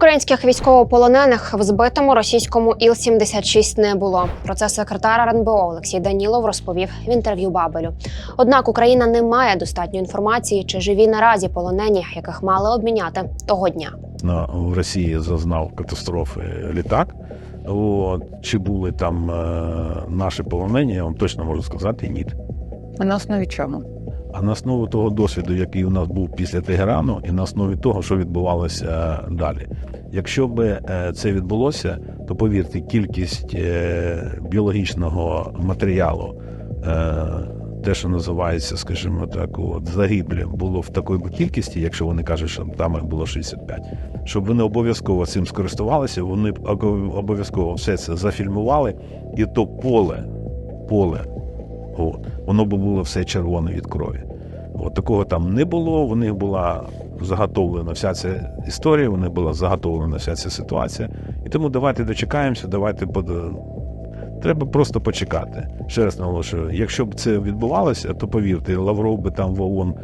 Українських військовополонених в збитому російському Іл-76 не було. Про це секретар РНБО Олексій Данілов розповів в інтерв'ю Бабелю. Однак Україна не має достатньо інформації, чи живі наразі полонені, яких мали обміняти того дня. на в Росії зазнав катастрофи літак. От, чи були там е, наші полонені, я вам точно можу сказати, ні. А на основі чому? А на основі того досвіду, який у нас був після Тегерану, і на основі того, що відбувалося далі. Якщо би е, це відбулося, то повірте, кількість е, біологічного матеріалу, е, те, що називається, скажімо так, от, загиблі, було в би кількості, якщо вони кажуть, що там їх було 65, щоб вони обов'язково цим скористувалися, вони обов'язково все це зафільмували, і то поле, поле От. Воно б було все червоне від крові. От такого там не було. В них була заготовлена вся ця історія, в них була заготовлена вся ця ситуація. І тому давайте дочекаємося, давайте под... Треба просто почекати. Ще раз наголошую, якщо б це відбувалося, то повірте, Лавров би там в ООН,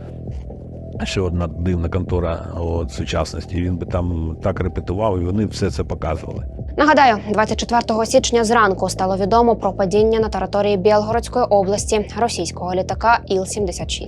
ще одна дивна контора от, сучасності, він би там так репетував, і вони все це показували. Нагадаю, 24 січня зранку стало відомо про падіння на території Білгородської області російського літака Іл-76.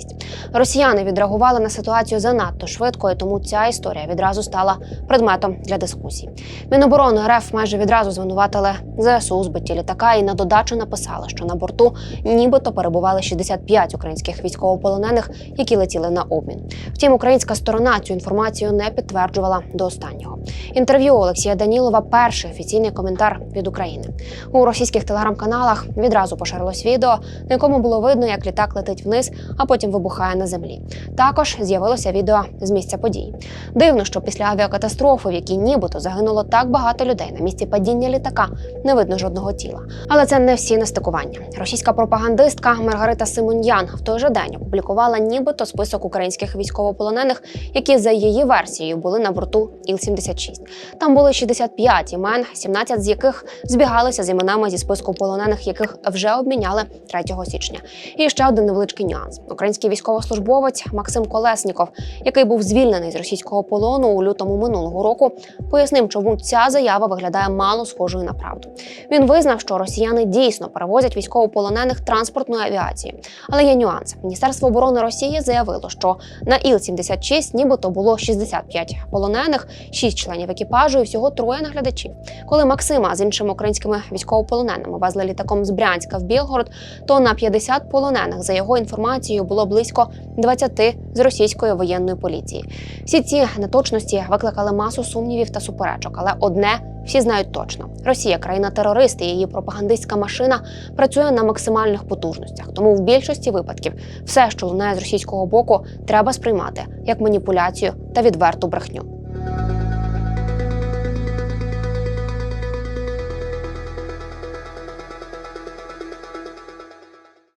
Росіяни відреагували на ситуацію занадто швидко, і тому ця історія відразу стала предметом для дискусій. Міноборони РФ майже відразу звинуватили ЗСУ у збитті літака і на додачу написали, що на борту нібито перебували 65 українських військовополонених, які летіли на обмін. Втім, українська сторона цю інформацію не підтверджувала до останнього. Інтерв'ю Олексія Данілова перший офіційний коментар від України. У російських телеграм-каналах відразу поширилось відео, на якому було видно, як літак летить вниз, а потім вибухає на землі. Також з'явилося відео з місця подій. Дивно, що після авіакатастрофи, в якій нібито загинуло так багато людей на місці падіння літака, не видно жодного тіла. Але це не всі нестикування. Російська пропагандистка Маргарита Симоньян в той же день опублікувала нібито список українських військовополонених, які за її версією були на борту Іл-76. Там були 65 імен, 17 з яких збігалися з іменами зі списку полонених, яких вже обміняли 3 січня. І ще один невеличкий нюанс: український військовослужбовець Максим Колесніков, який був звільнений з російського полону у лютому минулого року, пояснив, чому ця заява виглядає мало схожою на правду. Він визнав, що росіяни дійсно перевозять військовополонених транспортною авіацією. Але є нюанс. Міністерство оборони Росії заявило, що на Іл-76 нібито було 65 полонених, 6 членів екіпажу і всього троє наглядачів. Коли Максима з іншими українськими військовополоненими везли літаком з Брянська в Білгород, то на 50 полонених, за його інформацією, було близько 20 з російської воєнної поліції. Всі ці неточності викликали масу сумнівів та суперечок, але одне. Всі знають точно: Росія країна-терорист і її пропагандистська машина працює на максимальних потужностях. Тому в більшості випадків все, що лунає з російського боку, треба сприймати як маніпуляцію та відверту брехню.